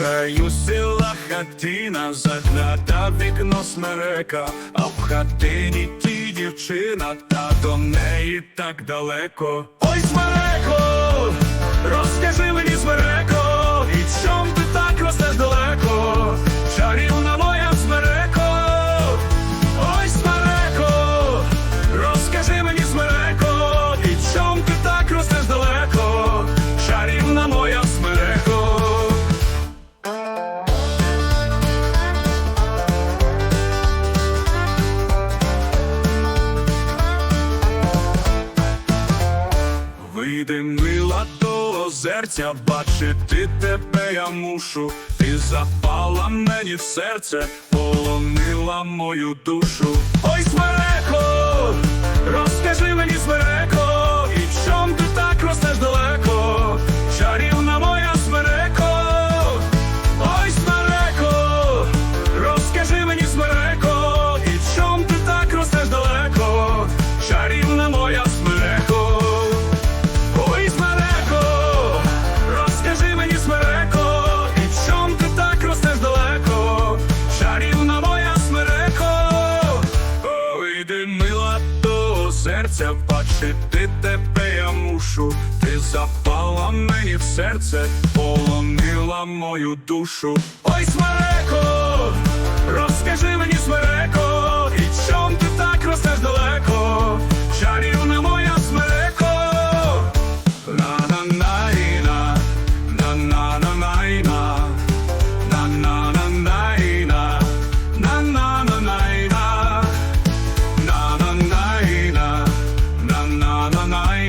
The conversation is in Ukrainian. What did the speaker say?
краю села хатина, загляда вікно смерека, а в хатині ті дівчина, та до неї так далеко. Ой, смереко, Вийди мила до озерця, бачити тебе я мушу. Ти запала мені в серце, полонила мою душу. Ой, смереко, серця, бачити тебе я мушу. Ти запала мені в серце, полонила мою душу. Ой, смереко, I.